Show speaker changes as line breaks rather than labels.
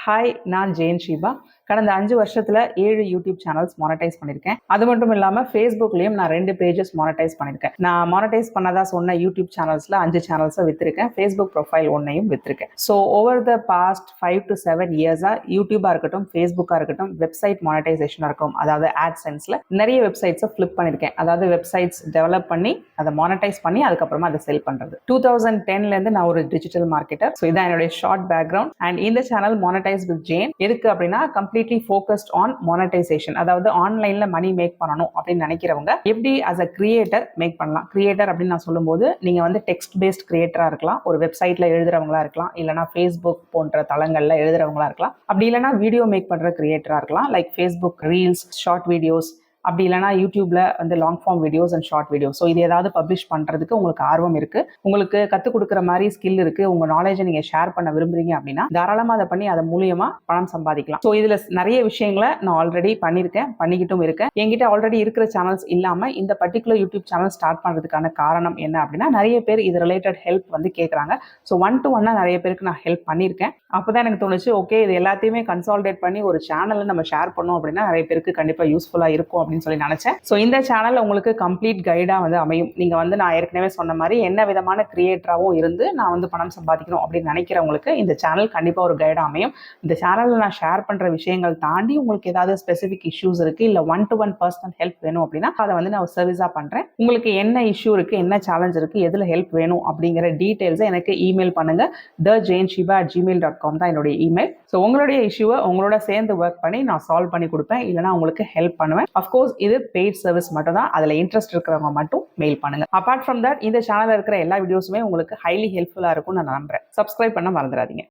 Hi நான் ஜெயன் ஷீபா கடந்த அஞ்சு வருஷத்துல ஏழு யூடியூப் சேனல்ஸ் மானிட்டைஸ் பண்ணியிருக்கேன் அது மட்டும் இல்லாம ஃபேஸ்புக்லேயும் நான் ரெண்டு பேஜஸ் மானிட்டைஸ் பண்ணியிருக்கேன் நான் மானிட்டைஸ் பண்ணதா சொன்ன யூடியூப் சேனல்ஸ்ல அஞ்சு சேனல்ஸை வித்திருக்கேன். ஃபேஸ்புக் ப்ரொஃபைல் ஒன்னையும் வித்திருக்கேன். So over the past five to seven இயர்ஸா யூடியூபா இருக்கட்டும் ஃபேஸ்புக்காக இருக்கட்டும் வெப்சைட் மானிட்டைசேஷனா இருக்கும் அதாவது ஆட் சென்ஸ்ல நிறைய வெப்சைட்ஸை ஃபிளிப் பண்ணியிருக்கேன் அதாவது வெப்சைட்ஸ் டெவலப் பண்ணி அதை மானிட்டைஸ் பண்ணி அதுக்கப்புறமா அதை செல் பண்றது. டூ தௌசண்ட் டென்லேருந்து நான் ஒரு டிஜிட்டல் மார்க்கெட்டர் ஸோ இதான் என்னுடைய ஷார்ட் பேக்ரவுண்ட் அண்ட் இந்த சேனல் மானிட்டைஸ் வித் ஜேன் எதுக்கு அப்படின்னா complete completely focused on monetisation அதாவது ஆன்லைன்ல மணி மேக் பண்ணணும் அப்படின்னு நினைக்கிறவங்க எப்படி அஸ் அ கிரியேட்டர் மேக் பண்ணலாம்? கிரியேட்டர் அப்படின்னு நான் சொல்லும்போது நீங்க வந்து டெக்ஸ்ட் பேஸ்ட் கிரியேட்டரா இருக்கலாம் ஒரு வெப்சைட்ல எழுதுறவங்களா இருக்கலாம் இல்லைனா ஃபேஸ்புக் போன்ற தளங்கள்ல எழுதுறவங்களா இருக்கலாம். அப்படி இல்லைனா வீடியோ மேக் பண்ற கிரியேட்டரா இருக்கலாம். Like Facebook reels short videos அப்படி இல்லைனா யூடியூப்ல வந்து long form videos and short videos so இது ஏதாவது பப்ளிஷ் பண்றதுக்கு உங்களுக்கு ஆர்வம் இருக்கு. உங்களுக்கு கற்றுக் கொடுக்குற மாதிரி ஸ்கில் இருக்கு. உங்க நாலேஜை நீங்க ஷேர் பண்ண விரும்புறீங்க அப்படின்னா தாராளமாக அதை பண்ணி அது மூலியமா பணம் சம்பாதிக்கலாம். ஸோ இதுல நிறைய விஷயங்களை நான் ஆல்ரெடி பண்ணியிருக்கேன் பண்ணிக்கிட்டும் இருக்கேன். என்கிட்ட ஆல்ரெடி இருக்கிற சேனல்ஸ் இல்லாம இந்த பர்டிகுலர் யூடியூப் சேனல் ஸ்டார்ட் பண்ணுறதுக்கான காரணம் என்ன அப்படின்னா நிறைய பேர் இது ரிலேட்டட் ஹெல்ப் வந்து கேட்குறாங்க ஸோ ஒன் டு ஒன்னா நிறைய பேருக்கு நான் ஹெல்ப் பண்ணியிருக்கேன். அப்போதான் எனக்கு தோணுச்சு ஓகே இது எல்லாத்தையுமே கன்சால்டேட் பண்ணி ஒரு சேனலை நம்ம ஷேர் பண்ணோம் அப்படின்னா நிறைய பேருக்கு கண்டிப்பா யூஸ்ஃபுல்லா இருக்கும் அப்படின்னு சொல்லி நினைச்சேன். ஸோ இந்த சேனல் உங்களுக்கு கம்ப்ளீட் கைடாக வந்து அமையும். நீங்க வந்து நான் ஏற்கனவே சொன்ன மாதிரி என்ன விதமான கிரியேட்டராகவும் இருந்து நான் வந்து பணம் சம்பாதிக்கணும் அப்படின்னு நினைக்கிறவங்களுக்கு இந்த சேனல் கண்டிப்பாக ஒரு கைடாக அமையும். இந்த சேனலில் நான் ஷேர் பண்ணுற விஷயங்கள் தாண்டி உங்களுக்கு ஏதாவது ஸ்பெசிஃபிக் இஷ்யூஸ் இருக்கு இல்லை one to one personal help வேணும் அப்படின்னா அதை வந்து நான் சர்வீஸாக பண்ணுறேன் உங்களுக்கு என்ன இஷ்யூ இருக்கு என்ன சேலஞ்ச் இருக்கு எதில் ஹெல்ப் வேணும் அப்படிங்கிற டீட்டெயில்ஸை எனக்கு இமெயில் பண்ணுங்க. The Jain Shiba at Gmail dot com தான் என்னுடைய இமெயில் ஸோ உங்களுடைய இஷ்யூவை உங்களோட சேர்ந்து ஒர்க் பண்ணி நான் சால்வ் பண்ணி கொடுப்பேன். இல்லைனா உங்களுக்கு ஹெல்ப் பண்ணுவேன். அஃப்கோர்ஸ் இது பெய்ட் சர்வீஸ் மட்டும் தான் அதில் இன்ட்ரெஸ்ட் இருக்கிறவங்க மட்டும் மெயில் பண்ணுங்க. அப்பார்ட் ஃப்ரம் தட் இந்த சேனலில் இருக்கிற எல்லா வீடியோஸுமே உங்களுக்கு ஹைலி ஹெல்ப்ஃபுல்லாக இருக்கும்னு நான் நம்புறேன். சப்ஸ்கிரைப் பண்ண மறந்துடாதீங்க.